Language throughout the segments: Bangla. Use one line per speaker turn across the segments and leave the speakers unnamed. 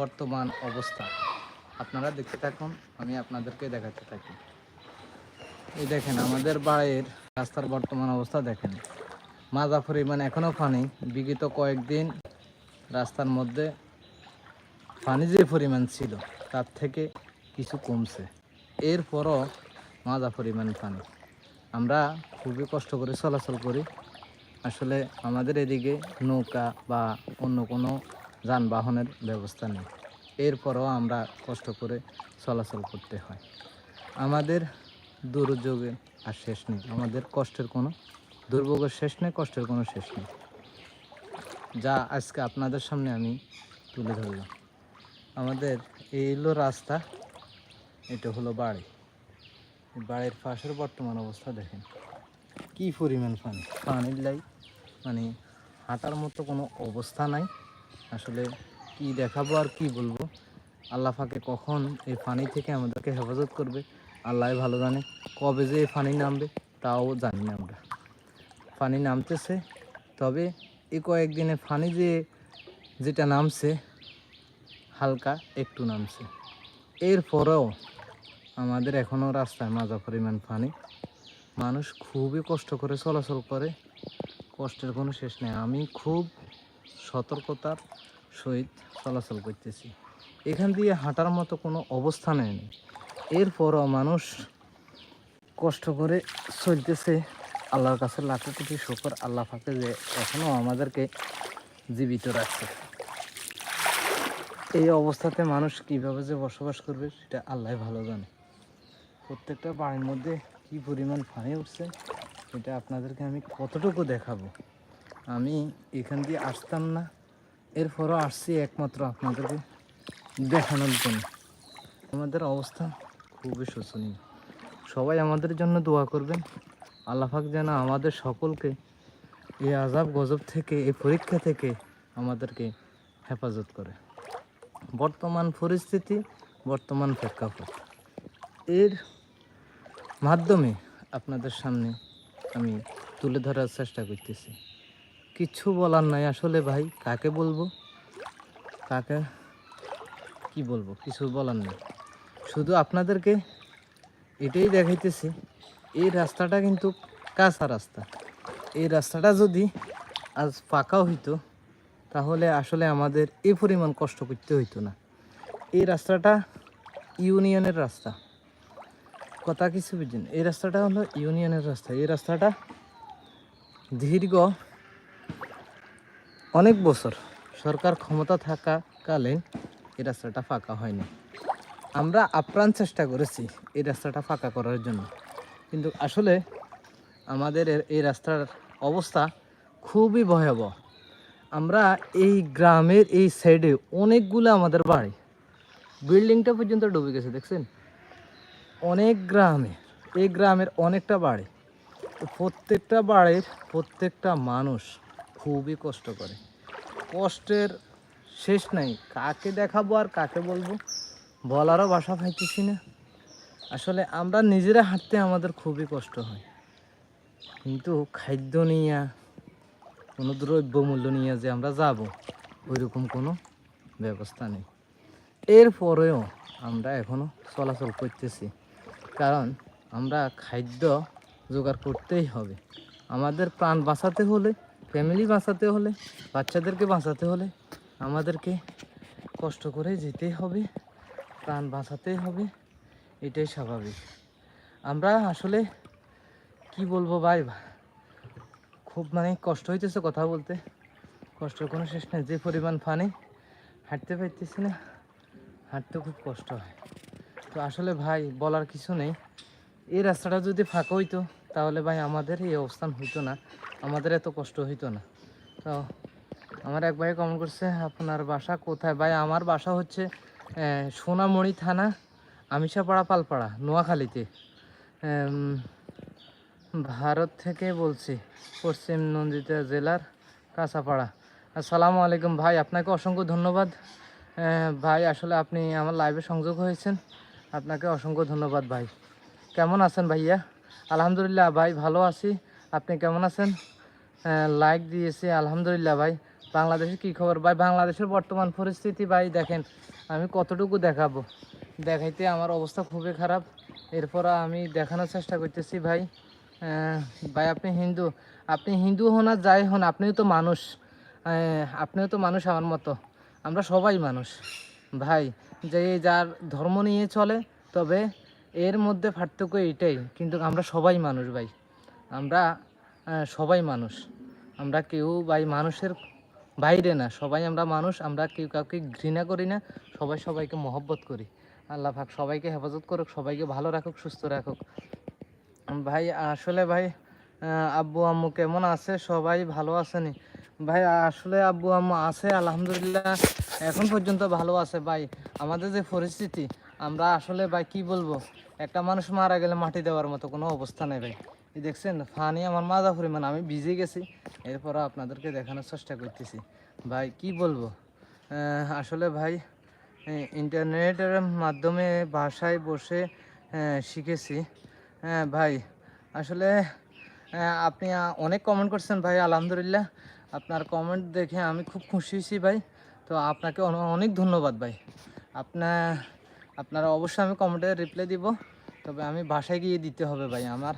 বর্তমান অবস্থা। আপনারা দেখতে থাকুন, আমি আপনাদেরকে দেখাতে থাকি। এই দেখেন, আমাদের বাড়ির রাস্তার বর্তমান অবস্থা দেখেন। মাজা পরিমাণ এখনও পানি বিগত কয়েকদিন রাস্তার মধ্যে পানি যে পরিমাণ ছিল, তার থেকে কিছু কমছে। এরপরও মাজা পরিমাণ পানি আমরা খুবই কষ্ট করে চলাচল করি। আসলে আমাদের এদিকে নৌকা বা অন্য কোনো যানবাহনের ব্যবস্থা নেই। এরপরও আমরা কষ্ট করে চলাচল করতে হয়। আমাদের দুর্যোগের আর শেষ নেই। আমাদের কষ্টের কোনো, দুর্ভোগের শেষ নেই, কষ্টের কোনো শেষ নেই। যা আজকে আপনাদের সামনে আমি তুলে ধরলাম। আমাদের এই হলো রাস্তা, এটা হলো বাড়ি। বাড়ির পাশের বর্তমান অবস্থা দেখেন। কি পরিমাণ পানি? পানির লাই মানে হাঁটার মতো কোনো অবস্থা নাই। আসলে কি দেখাবো আর কি বলব? আল্লাহ ফাঁকে কখন এই পানি থেকে আমাদেরকে হেফাজত করবে? আল্লাহ ভালো জানে কবে যে এই পানি নামবে, তাও জানি না আমরা। পানি নামতেছে, তবে এই কয়েকদিনে পানি যে, যেটা নামছে, হালকা একটু নামছে। এরপরেও আমাদের এখনও রাস্তায় মাজা পরিমাণ পানি মানুষ খুবই কষ্ট করে চলাচল করে, কষ্টের কোনো শেষ নেই। আমি খুব সতর্কতার সহিত চলাচল করতেছি। এখান দিয়ে হাঁটার মতো কোনো অবস্থা নেয়নি এরপরও মানুষ কষ্ট করে চলতেছে। আল্লাহর কাছে লাখো কোটি শুকর, আল্লাহ ফাঁকে যে এখনও আমাদেরকে জীবিত রাখছে। এই অবস্থাতে মানুষ কীভাবে যে বসবাস করবে সেটা আল্লাহ ভালো জানে। প্রত্যেকটা বাড়ির মধ্যে কি পরিমাণ পানি উঠছে এটা আপনাদেরকে আমি কতটুকু দেখাবো। আমি এখান দিয়ে আসতাম না। এরপরও আসছি একমাত্র আপনাদেরকে দেখানোর জন্য। আমাদের অবস্থা খুবই শোচনীয়। সবাই আমাদের জন্য দোয়া করবেন। আল্লাহাক যেন আমাদের সকলকে এই আজাব গজব থেকে এই পরীক্ষা থেকে আমাদেরকে হেফাজত করে। বর্তমান পরিস্থিতি, বর্তমান প্রেক্ষাপট। এর মাধ্যমে আপনাদের সামনে আমি তুলে ধরার চেষ্টা করতেছি। কিচ্ছু বলার নাই আসলে ভাই, কাকে বলব? কাকে, কি বলব? কিছু বলার নেই। শুধু আপনাদেরকে এটাই দেখাইতেছি, এই রাস্তাটা কিন্তু কাঁচা রাস্তা। এই রাস্তাটা যদি আজ পাকাও হইতো, তাহলে আসলে আমাদের এই পরিমাণ কষ্ট করতে হইতো না। এই রাস্তাটা ইউনিয়নের রাস্তা। কথা কিছু বুঝছেন এই রাস্তাটা হলো ইউনিয়নের রাস্তা। এই রাস্তাটা দীর্ঘ অনেক বছর সরকার ক্ষমতা থাকাকালীন এই রাস্তাটা ফাঁকা হয়নি। আমরা আপ্রাণ চেষ্টা করেছি এই রাস্তাটা ফাঁকা করার জন্য। কিন্তু আসলে আমাদের এই রাস্তার অবস্থা খুবই ভয়াবহ। আমরা এই গ্রামের এই সাইডে অনেকগুলো আমাদের বাড়ি, বিল্ডিংটা পর্যন্ত ডুবে গেছে, দেখছেন? অনেক গ্রামে, এই গ্রামের অনেকটা বাড়ি। প্রত্যেকটা বাড়ির প্রত্যেকটা মানুষ খুবই কষ্ট করে। কষ্টের শেষ নাই, কাকে দেখাবো আর কাকে বলব? বলারও বাসা পাইতেছি না। আসলে আমরা নিজেরা হাঁটতে আমাদের খুবই কষ্ট হয়। কিন্তু খাদ্য নিয়ে, কোনো দ্রব্য মূল্য নিয়ে যে আমরা যাব, ওইরকম কোনো ব্যবস্থা নেই। এরপরেও আমরা এখনও চলাচল করতেছি। কারণ আমরা খাদ্য জোগাড় করতেই হবে। আমাদের প্রাণ বাঁচাতে হলে ফ্যামিলি বাঁচাতে হলে, বাচ্চাদেরকে বাঁচাতে হলে আমাদেরকে কষ্ট করে যেতেই হবে, প্রাণ বাঁচাতেই হবে, এটাই স্বাভাবিক। আমরা আসলে কি বলব ভাই? খুব মানে কষ্ট হইতেছে কথা বলতে। কষ্টের কোনো শেষ নেই, যে পরিমাণ ফানে হাঁটতে পারতেছি না, হাঁটতে খুব কষ্ট হয়। তো আসলে ভাই, বলার কিছু নেই। এই রাস্তাটা যদি ফাঁকা হইতো, তাহলে ভাই আমাদের এই অবস্থান হইতো না। আমাদের এত কষ্ট হইতো না। তো আমার এক ভাই কমেন্ট করছে, আপনার বাসা কোথায়? ভাই, আমার বাসা হচ্ছে সোনামণি থানা, আমিষাপাড়া, পালপাড়া, নোয়াখালীতে। ভারত থেকে বলছি, পশ্চিম নন্দিতা জেলার কাঁচাপাড়া। আসসালামু আলাইকুম ভাই, আপনাকে অসংখ্য ধন্যবাদ। ভাই, আসলে আপনি আমার লাইভে সংযোগ হয়েছেন। আপনাকে অসংখ্য ধন্যবাদ ভাই। কেমন আছেন ভাইয়া? আলহামদুলিল্লাহ ভাই, ভালো আছি। আপনি কেমন আছেন? লাইক দিয়েছি, আলহামদুলিল্লাহ ভাই। বাংলাদেশের কী খবর? ভাই, বাংলাদেশের বর্তমান পরিস্থিতি ভাই, দেখেন, আমি কতটুকু দেখাবো? দেখাইতে আমার অবস্থা খুবই খারাপ। এরপর আমি দেখানোর চেষ্টা করতেছি ভাই। ভাই, আপনি হিন্দু। আপনি হিন্দু হন আর যাই হন, আপনিও তো মানুষ। আপনিও তো মানুষ আমার মতো। আমরা সবাই মানুষ। ভাই, যে যার ধর্ম নিয়ে চলে, তবে এর মধ্যে পার্থক্য এটাই কিন্তু আমরা সবাই মানুষ ভাই। আমরা সবাই মানুষ। আমরা কেউ ভাই মানুষের বাইরে না। সবাই আমরা মানুষ, আমরা কেউ কাউকে ঘৃণা করি না। সবাই সবাইকে মহব্বত করি। আল্লাহ পাক সবাইকে হেফাজত করুক, সবাইকে ভালো রাখুক, সুস্থ রাখুক। ভাই, আসলে ভাই আব্বু, আম্মু কেমন আছে? সবাই ভালো আছেনি? ভাই, আসলে আব্বু, আম্মু আছে, আলহামদুলিল্লাহ, এখন পর্যন্ত ভালো আছে। ভাই, আমাদের যে পরিস্থিতি, আমরা আসলে ভাই কি বলব? একটা মানুষ মারা গেলে মাটি দেওয়ার মতো কোনো অবস্থা নেই ভাই। এই দেখছেন, ফানি আমার মাজা পরিমাণ আমি ভিজে গেছি। এরপর আপনাদেরকে দেখানোর চেষ্টা করতেছি। ভাই, কি বলব? আসলে ভাই ইন্টারনেটের মাধ্যমে বাসায় বসে শিখেছি। হ্যাঁ ভাই, আসলে আপনি অনেক কমেন্ট করছেন ভাই, আলহামদুলিল্লাহ। আপনার কমেন্ট দেখে আমি খুব খুশি হয়েছি ভাই। তো আপনাকে অনে- অনেক ধন্যবাদ ভাই। আপনার আপনারা অবশ্যই আমি কমেন্টে রিপ্লাই দিব। তবে আমি বাসায় গিয়ে দিতে হবে ভাই আমার।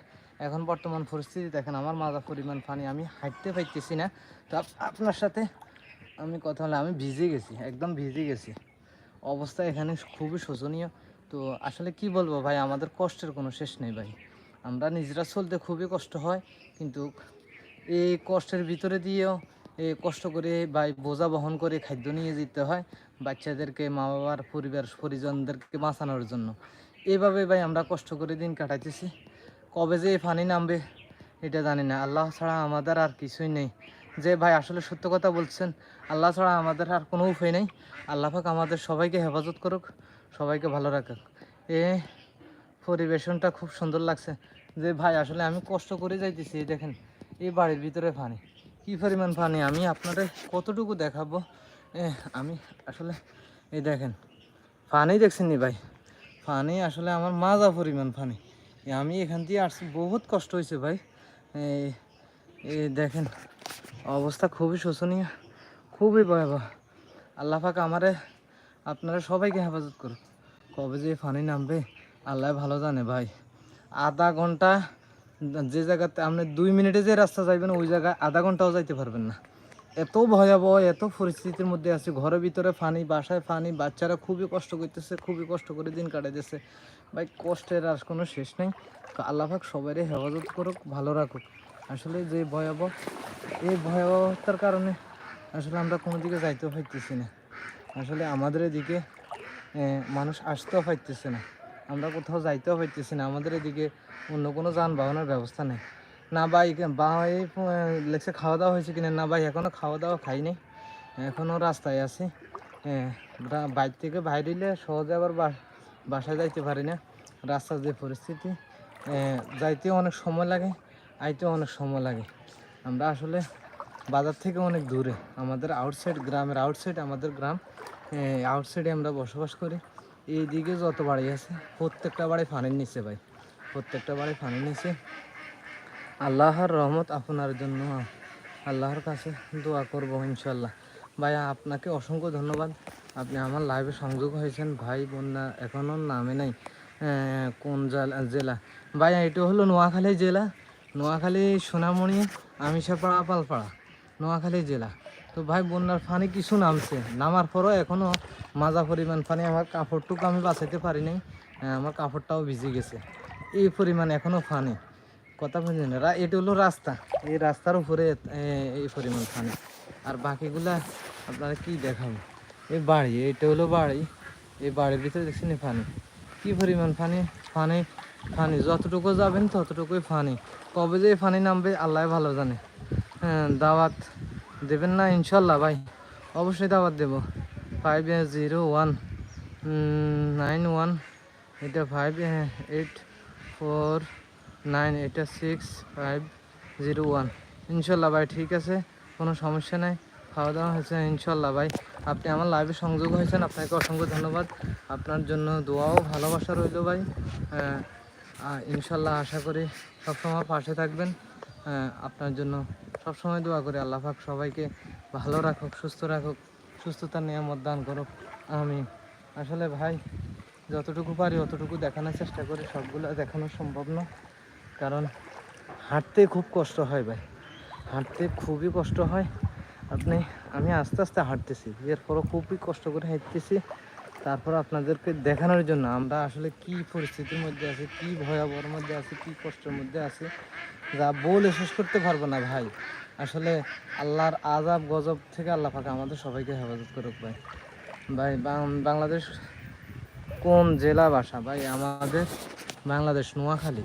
এখন বর্তমান পরিস্থিতি দেখেন, আমার মাজা পরিমাণ পানি আমি হাঁটতে পাইতেছি না। তো আপনার সাথে আমি কথা হলে আমি ভিজে গেছি, একদম ভিজে গেছি। অবস্থা এখানে খুবই শোচনীয়। তো আসলে কি বলব ভাই, আমাদের কষ্টের কোনো শেষ নেই ভাই। আমরা নিজেরা চলতে খুবই কষ্ট হয়, কিন্তু এই কষ্টের ভিতরে দিয়েও এই কষ্ট করে ভাই বোঝা বহন করে খাদ্য নিয়ে যেতে হয় বাচ্চাদেরকে মা বাবার পরিবার, পরিজনদেরকে বাঁচানোর জন্য। এভাবে ভাই আমরা কষ্ট করে দিন কাটাইতেছি। কবে যে পানি নামবে, এটা জানি না। আল্লাহ ছাড়া আমাদের আর কিছুই নেই। যে ভাই আসলে সত্য কথা বলছেন, আল্লাহ ছাড়া আমাদের আর কোনো উপায় নেই। আল্লাহ পাক আমাদের সবাইকে হেফাজত করুক, সবাইকে ভালো রাখুক। এ পরিবেশনটা খুব সুন্দর লাগছে। যে ভাই আসলে আমি কষ্ট করে যাইতেছি দেখেন, এই বাড়ির ভিতরে পানি কি পরিমাণ পানি আমি আপনাদের কতটুকু দেখাবো? এ, আমি আসলে, এই দেখেন পানি দেখছেন নি ভাই? পানি আসলে আমার মাজা পরিমাণ এ আমি এখান দিয়ে আসছি। বহুত কষ্ট হয়েছে ভাই। এই দেখেন, অবস্থা খুবই শোচনীয়, খুবই ভয়াবহ। আল্লাহ পাক আমারে, আপনারা সবাইকে হেফাজত করুন কবে যে পানি নামবে, আল্লাহ ভালো জানে ভাই। আধা ঘণ্টা যে জায়গাতে আপনি দুই মিনিটে যে রাস্তা যাইবেন, ওই জায়গায় আধা ঘন্টাও যাইতে পারবেন না। এত ভয়াবহ, এত পরিস্থিতির মধ্যে আছে। ঘরের ভিতরে ফানি, বাসায় ফানি, বাচ্চারা খুবই কষ্ট করতেছে, খুবই কষ্ট করে দিন কাটাইতেছে। ভাই, কষ্টের আর কোনো শেষ নেই। তো আল্লাহ পাক সবারই হেফাজত করুক, ভালো রাখুক। আসলে যে ভয়াবহ, এই ভয়াবহতার কারণে আসলে আমরা কোনো দিকে যাইতেও পারতেছি না। আসলে আমাদের এদিকে মানুষ আসতেও পারতেছে না। আমরা কোথাও যাইতেও পারতেছি না। আমাদের এদিকে অন্য কোনো যানবাহনের ব্যবস্থা নেই। না ভাই ভাই লেগছে খাওয়া দাওয়া হয়েছে কিনা? না ভাই এখনও খাওয়া দাওয়া খাইনি এখনও রাস্তায় আছি। বাইর থেকে বাইরে সহজে আবার বাসায় যাইতে পারি না। রাস্তার যে পরিস্থিতি যাইতেও অনেক সময় লাগে, আইতেও অনেক সময় লাগে। আমরা আসলে বাজার থেকে অনেক দূরে। আমাদের আউটসাইড গ্রামের আউটসাইড আমাদের গ্রাম আউটসাইডে আমরা বসবাস করি। এইদিকে যত বাড়ি আছে, প্রত্যেকটা বাড়ি ফানের নিচে ভাই। প্রত্যেকটা বাড়ি ফানের নিচে। আল্লাহর রহমত আপনার জন্য। আল্লাহর কাছে দোয়া করব ইনশাল্লাহ ভাই, আপনাকে অসংখ্য ধন্যবাদ। আপনি আমার লাইভে সংযোগ হয়েছেন। ভাই, বন্যা এখনও নামে নাই। কোন জেলা- ভাই, এটা হলো নোয়াখালী জেলা। নোয়াখালী, সোনামণি, আমিষাপাড়া, পালপাড়া। নোয়াখালী জেলা। তো ভাই, বন্যার পানি কিছু নামছে। নামার পরও এখনও মাজা পরিমাণ পানি। আমার কাপড়টুকু আমি বাঁচাইতে পারি নাই আমার কাপড়টাও ভিজে গেছে। এই পরিমাণ এখনও পানি। কথা রা- এটা হলো রাস্তা। এই রাস্তার উপরে এই পরিমাণ পানি। আর বাকিগুলা আপনারা কি দেখাবো? এই বাড়ি এটা হলো বাড়ি। এই বাড়ির ভিতরে দেখছেন পানি কি পরিমাণ ফানি? পানি ফানি। যতটুকু যাবেন ততটুকুই ফানি। কবে যে ফানি নামবে আল্লাহ ভালো জানে। হ্যাঁ দাওয়াত দেবেন না ইনশাল্লাহ ভাই। অবশ্যই দাওয়াত দেবো। Five zero one nine one এটা ফাইভ এইট ফোর নাইন এটা সিক্স ফাইভ জিরো ওয়ান ইনশাল্লাহ ভাই, ঠিক আছে? কোনো সমস্যা নাই। খাওয়া দাওয়া হয়েছে, ইনশাল্লাহ ভাই। আপনি আমার লাইভে সংযোগ হয়েছেন, আপনাকে অসংখ্য ধন্যবাদ। আপনার জন্য দোয়াও ভালোবাসা রইল ভাই। ইনশাল্লাহ আশা করি সবসময় পাশে থাকবেন। আপনার জন্য সবসময় দোয়া করি, আল্লাহ পাক সবাইকে ভালো রাখুক, সুস্থ রাখুক সুস্থতা নিয়ামত দান করুক। আমি আসলে ভাই, যতটুকু পারি অতটুকু দেখানোর চেষ্টা করি, সবগুলো দেখানো সম্ভব না। কারণ হাঁটতে খুব কষ্ট হয় ভাই। হাঁটতে খুবই কষ্ট হয়। আপনি, আমি আস্তে আস্তে হাঁটতেছি। এরপরও খুবই কষ্ট করে হাঁটতেছি। তারপর আপনাদেরকে দেখানোর জন্য আমরা আসলে কি পরিস্থিতির মধ্যে আছি, কি ভয়াবহর মধ্যে আছি, কি কষ্টের মধ্যে আছি, যা বলে শেষ করতে পারব না ভাই। আসলে আল্লাহর আজাব গজব থেকে আল্লাহ পাকে আমাদের সবাইকে হেফাজত করুক ভাই। ভাই বাংলাদেশ কোন জেলা বাসা ভাই, আমাদের বাংলাদেশ, নোয়াখালী।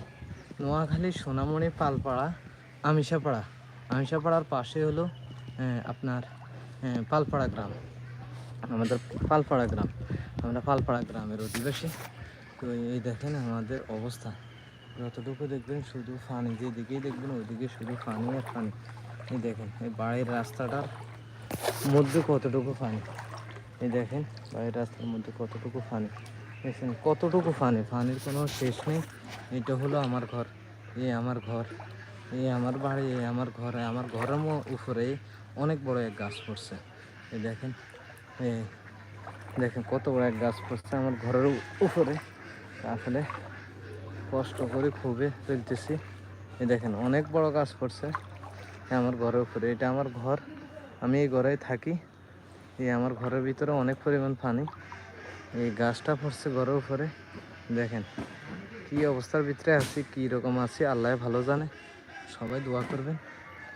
নোয়াখালী সোনামণি পালপাড়া, আমিষাপাড়া। আমিষাপাড়ার পাশে হলো আপনার পালপাড়া গ্রাম। আমাদের পালপাড়া গ্রাম, আমরা পালপাড়া গ্রামের অধিবাসী। তো এই দেখেন আমাদের অবস্থা। যতটুকু দেখবেন শুধু পানি যেদিকেই দেখবেন ওইদিকে শুধু ফানি আর পানি এই দেখেন, এই বাড়ির রাস্তাটার মধ্যে কতটুকু ফানি? এই দেখেন, বাড়ির রাস্তার মধ্যে কতটুকু পানি দেখছেন, কতটুকু পানি ফানির কোনো শেষ নেই। এটা হলো আমার ঘর, এই আমার ঘর। এই আমার বাড়ি আমার ঘরে, আমার ঘরের উপরে অনেক বড় এক গাছ পড়ছে। এই দেখেন এই দেখেন কত বড় এক গাছ পড়ছে আমার ঘরের উপরে। আসলে কষ্ট করে খুবই ফেলতেছি। এই দেখেন, অনেক বড় গাছ পড়ছে আমার ঘরের উপরে। এটা আমার ঘর, আমি এই ঘরেই থাকি। এই আমার ঘরের ভিতরে অনেক পরিমাণ পানি। এই গাছটা পড়ছে ঘরের উপরে। দেখেন, কি অবস্থার ভিতরে আছি, কি রকম আছি, আল্লাহ ভালো জানে। সবাই দোয়া করবেন।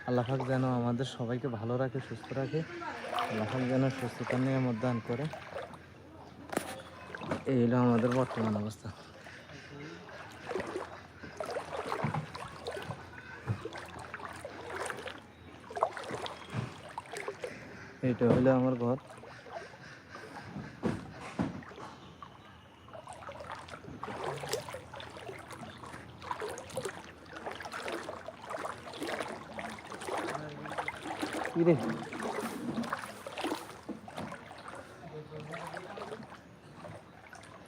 আল্লাহ পাক যেন আমাদের সবাইকে ভালো রাখে, সুস্থ রাখে। আল্লাহ পাক যেন সুস্থতা নিয়ে দান করে। এই হলো আমাদের বর্তমান অবস্থা। এইটা হলো আমার ঘর। কি রে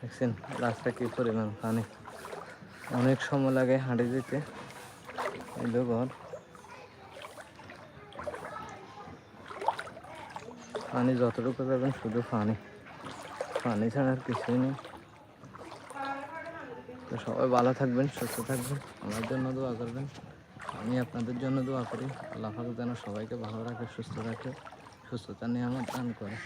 দেখছেন, রাস্তা কি পরিমাণ পানি। অনেক সময় লাগে হাঁটে যেতে। এলো ঘর। পানি যতটুকু যাবেন শুধু পানি। পানি ছাড়া আর কিছুই নেই। তো সবাই ভালো থাকবেন, সুস্থ থাকবেন। আমার জন্য দোয়া করবেন। আমি আপনাদের জন্য দোয়া করি। আল্লাহ যেন সবাইকে ভালো রাখে, সুস্থ রাখে সুস্থতা নিয়ে আমার দান করে।